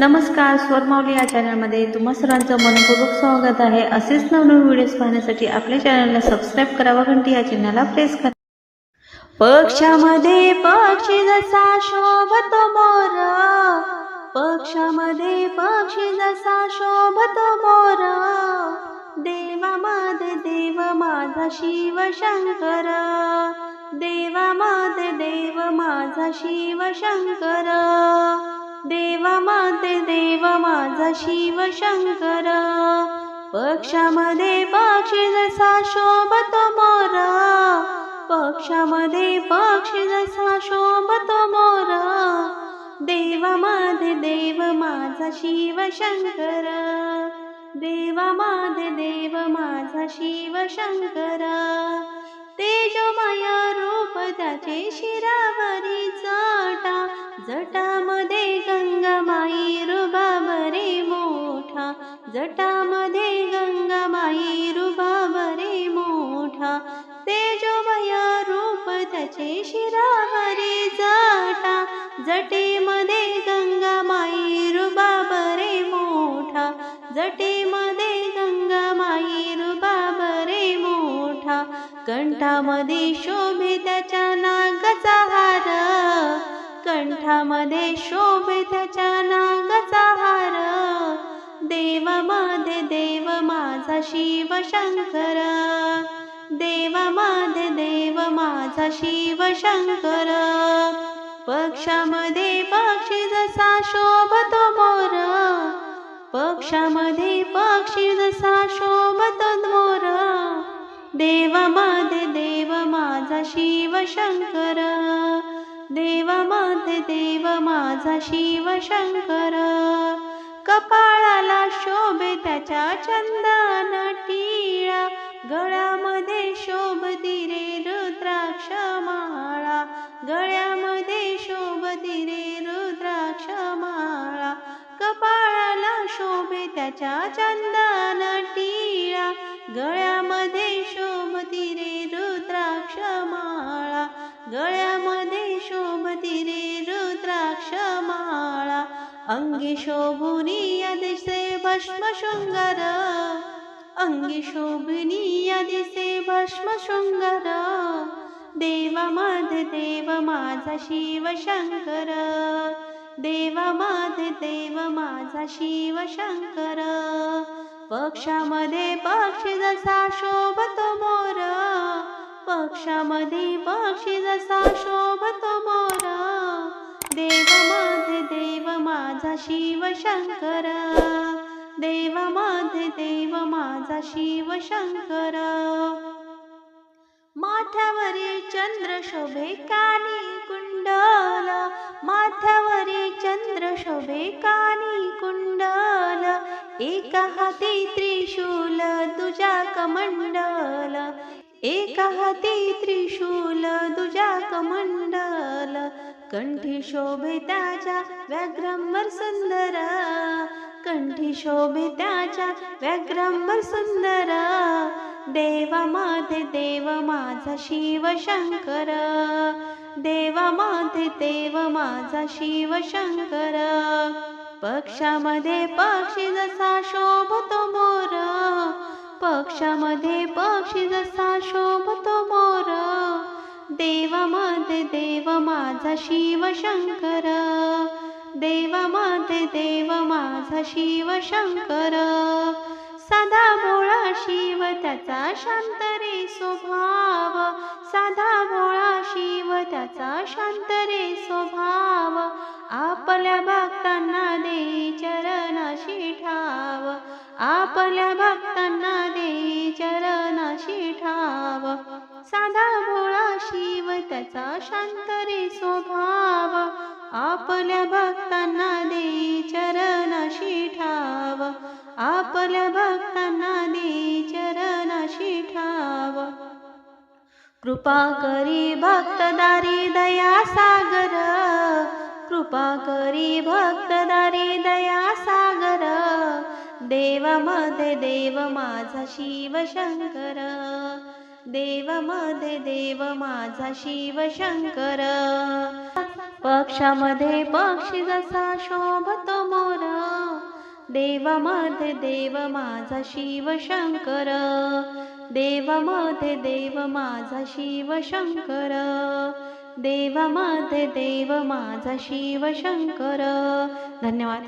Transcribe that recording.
नमस्कार स्वरमावली या चॅनलमध्ये तुम्हा सर्वांचं मनपूर्वक स्वागत आहे. असेच नवनवीन व्हिडिओज पाहण्यासाठी आपल्या चॅनलला सबस्क्राईब करा व घंटी या चिन्हाला प्रेस करा. पक्षामध्ये पक्षी जसा शोभत मोरा. पक्षामध्ये पक्षी जसा शोभत मोरा. देवा माध देव माझा शिव शंकर. माध देव माझा शिव शंकर. देवामध्ये देव माझा शिव शंकर. पक्षामध्ये पक्षी जसा शोभतो मोरा. पक्षामध्ये पक्षी जसा शोभतो मोरा. देवा माधे देव माझा शिव शंकर. माधे देव माझा शिव शंकर. तेजोमय रूप त्याचे शिरावरी जटा. जटामध्ये जटामध्ये गंगामाई रुबाबरे मोठा तेजोमया रूप त्याचे शिरावरी जाटा. जटेमध्ये गंगामाई रुबाबरे मोठा जटेमध्ये गंगामाई रुबाबरे मोठा. कंठामध्ये शोभे त्याच्या नागाचा हार कंठामध्ये शोभे त्याच्या देवामध्ये देव माझा शिव शंकर. माधे देव माझा शिव शंकर. पक्षामध्ये पक्षी जसा शोभतो मोर. पक्षामध्ये पक्षी जसा शोभतो मोर. माधे देव माझा शिव शंकर. माधे देव माझा शिव शंकर. कपाळाला शोभे त्याच्या चंदन टिळा. गळ्यामध्ये शोभती रे रुद्राक्ष माळा. गळ्यामध्ये शोभती रे रुद्राक्ष माळा. कपाळाला शोभे त्याच्या चंदन टिळा. गळ्यामध्ये शोभती रे रुद्राक्ष माळा. गळ्यामध्ये शोभती रे रुद्राक्ष अङ्गिशोभनी यदि भक्ष्म शृङ्गर अङ्गिशो निष्म शृङ्गर मध देव मा शिव शङ्कर। देव मध देव मा शिव शङ्कर। पक्ष मधे पक्षी जसा शोभत मोर। पक्षा मधे पक्षि जसा शोभत मोर। माझा शिव शंकर. देवामध्ये देव माझा शिव शंकर. माथ्यावरी चंद्र शोभे कानी कुंडल. माथ्यावरी चंद्र शोभे कानी कुंडल. एका हाती त्रिशूल तुझ्या कमंडल. एका हाती त्रिशूल तुझ्या कमंडल. कंठी शोभे त्याच्या व्याघ्रंबर सुंदर. कंठी शोभे त्याच्या व्याघ्रंबर सुंदर. देवामध्ये देव माझा शिव शंकर. देवामध्ये देव माझा शिव शंकर. पक्षामध्ये पक्षी जसा शोभतो मोर. पक्षामध्ये पक्षी जसा शोभतो मोर. देवामध्ये देव माझा शिव शंकर. देवामध्ये देव माझा शिव शंकर. साधा भोळा शिव त्याचा शांत रे स्वभाव. साधा भोळा शिव त्याचा शांत रे स्वभाव. आपल्या भक्तांना दे चरणाशी ठाव. आपल्या भक्तांना दे चरणाशी ठाव. साधा भोळा जीव त्याचा शांत रे स्वभाव. आपल्या भक्तांना दे चरणाशी ठाव आपल्या भक्तांना दे चरणाशी ठाव कृपा करी भक्तदारी दया सागर. कृपा करी भक्तदारी दया सागर. देवामध्ये देव माझा शिव देवमध्ये देव माझा शिव शंकर. पक्षामध्ये पक्षी जसा शोभतो मोर. देवामध्ये देव माझा शिव शंकर. देवामध्ये देव माझा शिव शंकर. देवामध्ये देव माझा शिव शंकर. धन्यवाद.